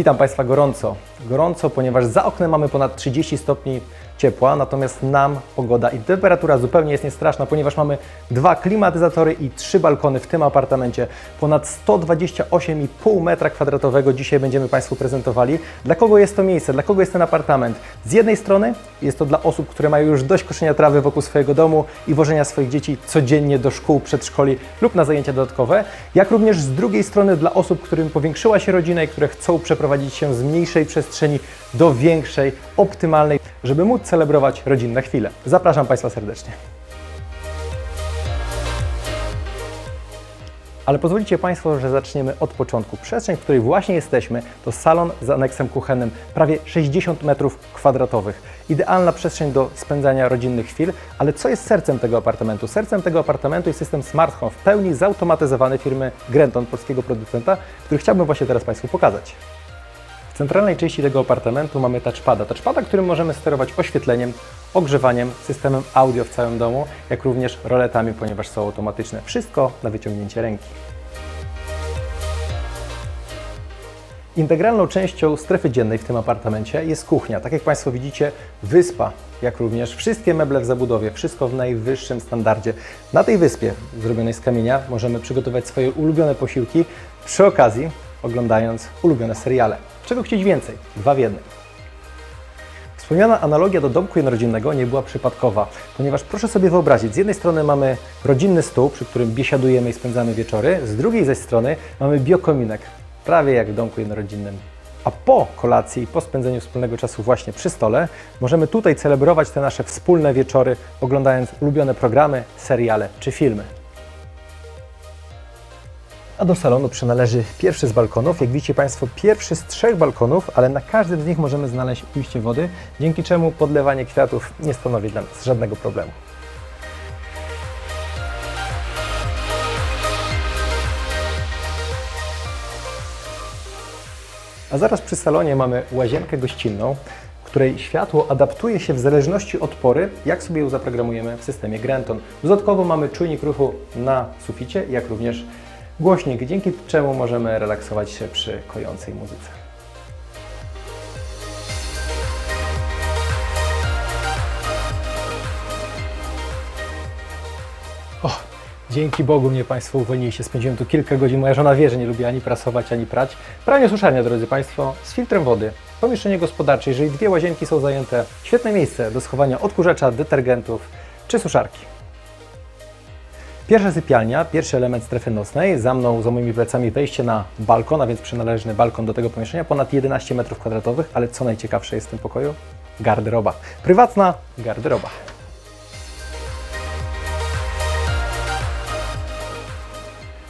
Witam Państwa gorąco. Gorąco, ponieważ za oknem mamy ponad 30 stopni ciepła, natomiast nam pogoda i temperatura zupełnie jest niestraszna, ponieważ mamy dwa klimatyzatory i trzy balkony w tym apartamencie. Ponad 128,5 metra kwadratowego dzisiaj będziemy Państwu prezentowali. Dla kogo jest to miejsce? Dla kogo jest ten apartament? Z jednej strony jest to dla osób, które mają już dość koszenia trawy wokół swojego domu i wożenia swoich dzieci codziennie do szkół, przedszkoli lub na zajęcia dodatkowe, jak również z drugiej strony dla osób, którym powiększyła się rodzina i które chcą przeprowadzić się z mniejszej przestrzeni do większej, optymalnej, żeby móc celebrować rodzinne chwile. Zapraszam Państwa serdecznie. Ale pozwolicie Państwo, że zaczniemy od początku. Przestrzeń, w której właśnie jesteśmy, to salon z aneksem kuchennym, prawie 60 metrów kwadratowych. Idealna przestrzeń do spędzania rodzinnych chwil, ale co jest sercem tego apartamentu? Sercem tego apartamentu jest system Smart Home, w pełni zautomatyzowany firmy Grenton, polskiego producenta, który chciałbym właśnie teraz Państwu pokazać. Centralnej części tego apartamentu mamy touchpada. Touchpada, którym możemy sterować oświetleniem, ogrzewaniem, systemem audio w całym domu, jak również roletami, ponieważ są automatyczne. Wszystko na wyciągnięcie ręki. Integralną częścią strefy dziennej w tym apartamencie jest kuchnia. Tak jak Państwo widzicie, wyspa, jak również wszystkie meble w zabudowie, wszystko w najwyższym standardzie. Na tej wyspie, zrobionej z kamienia, możemy przygotować swoje ulubione posiłki, przy okazji oglądając ulubione seriale. Czego chcieć więcej? Dwa w jednym. Wspomniana analogia do domku jednorodzinnego nie była przypadkowa, ponieważ proszę sobie wyobrazić, z jednej strony mamy rodzinny stół, przy którym biesiadujemy i spędzamy wieczory, z drugiej zaś strony mamy biokominek, prawie jak w domku jednorodzinnym. A po kolacji i po spędzeniu wspólnego czasu właśnie przy stole, możemy tutaj celebrować te nasze wspólne wieczory, oglądając ulubione programy, seriale czy filmy. A do salonu przynależy pierwszy z balkonów. Jak widzicie Państwo, pierwszy z trzech balkonów, ale na każdym z nich możemy znaleźć ujście wody, dzięki czemu podlewanie kwiatów nie stanowi dla nas żadnego problemu. A zaraz przy salonie mamy łazienkę gościnną, której światło adaptuje się w zależności od pory, jak sobie ją zaprogramujemy w systemie Grenton. Dodatkowo mamy czujnik ruchu na suficie, jak również głośnik, dzięki czemu możemy relaksować się przy kojącej muzyce. O, dzięki Bogu mnie Państwo uwolnili się, spędziłem tu kilka godzin. Moja żona wie, że nie lubi ani prasować, ani prać. Pranie suszarnia, drodzy Państwo, z filtrem wody. Pomieszczenie gospodarcze, jeżeli dwie łazienki są zajęte, świetne miejsce do schowania odkurzacza, detergentów czy suszarki. Pierwsza sypialnia, pierwszy element strefy nocnej. Za mną, za moimi plecami wejście na balkon, a więc przynależny balkon do tego pomieszczenia, ponad 11 m2, ale co najciekawsze jest w tym pokoju? Garderoba. Prywatna garderoba.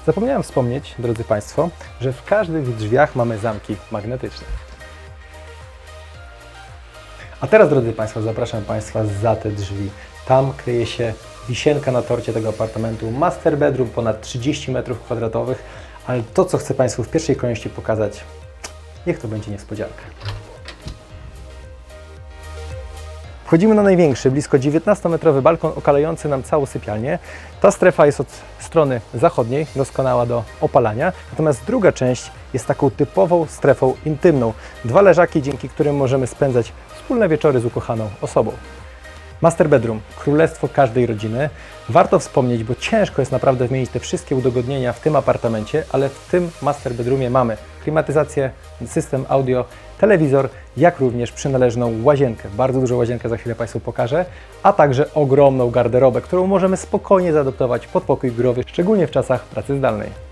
Zapomniałem wspomnieć, drodzy Państwo, że w każdych drzwiach mamy zamki magnetyczne. A teraz, drodzy Państwo, zapraszam Państwa za te drzwi. Tam kryje się wisienka na torcie tego apartamentu. Master bedroom, ponad 30 m2, ale to, co chcę Państwu w pierwszej kolejności pokazać, niech to będzie niespodzianka. Wchodzimy na największy, blisko 19-metrowy balkon okalający nam całą sypialnię. Ta strefa jest od strony zachodniej, doskonała do opalania, natomiast druga część jest taką typową strefą intymną. Dwa leżaki, dzięki którym możemy spędzać wspólne wieczory z ukochaną osobą. Master bedroom, królestwo każdej rodziny. Warto wspomnieć, bo ciężko jest naprawdę wymienić te wszystkie udogodnienia w tym apartamencie, ale w tym master bedroomie mamy klimatyzację, system audio, telewizor, jak również przynależną łazienkę. Bardzo dużą łazienkę za chwilę Państwu pokażę, a także ogromną garderobę, którą możemy spokojnie zaadoptować pod pokój biurowy, szczególnie w czasach pracy zdalnej.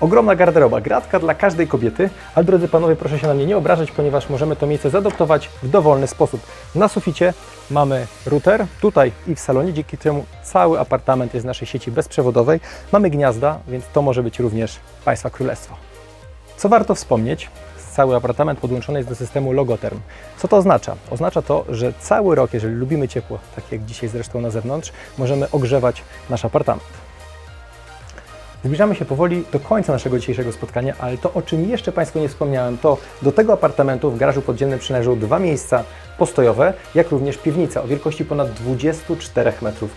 Ogromna garderoba, gratka dla każdej kobiety, ale drodzy panowie, proszę się na mnie nie obrażać, ponieważ możemy to miejsce zadoptować w dowolny sposób. Na suficie mamy router, tutaj i w salonie, dzięki czemu cały apartament jest w naszej sieci bezprzewodowej. Mamy gniazda, więc to może być również Państwa Królestwo. Co warto wspomnieć, cały apartament podłączony jest do systemu Logotherm. Co to oznacza? Oznacza to, że cały rok, jeżeli lubimy ciepło, tak jak dzisiaj zresztą na zewnątrz, możemy ogrzewać nasz apartament. Zbliżamy się powoli do końca naszego dzisiejszego spotkania, ale to, o czym jeszcze Państwu nie wspomniałem, to do tego apartamentu w garażu podziemnym przynależą dwa miejsca postojowe, jak również piwnica o wielkości ponad 24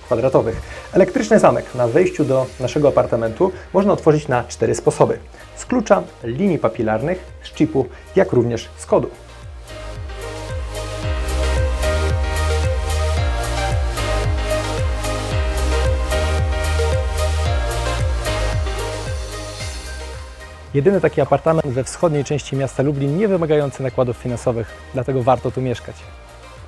m2. Elektryczny zamek na wejściu do naszego apartamentu można otworzyć na cztery sposoby. Z klucza, linii papilarnych, z chipu, jak również z kodu. Jedyny taki apartament we wschodniej części miasta Lublin, nie wymagający nakładów finansowych, dlatego warto tu mieszkać.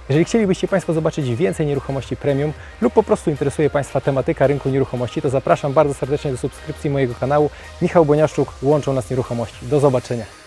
Jeżeli chcielibyście Państwo zobaczyć więcej nieruchomości premium lub po prostu interesuje Państwa tematyka rynku nieruchomości, to zapraszam bardzo serdecznie do subskrypcji mojego kanału. Michał Boniaszczuk, łączą nas nieruchomości. Do zobaczenia.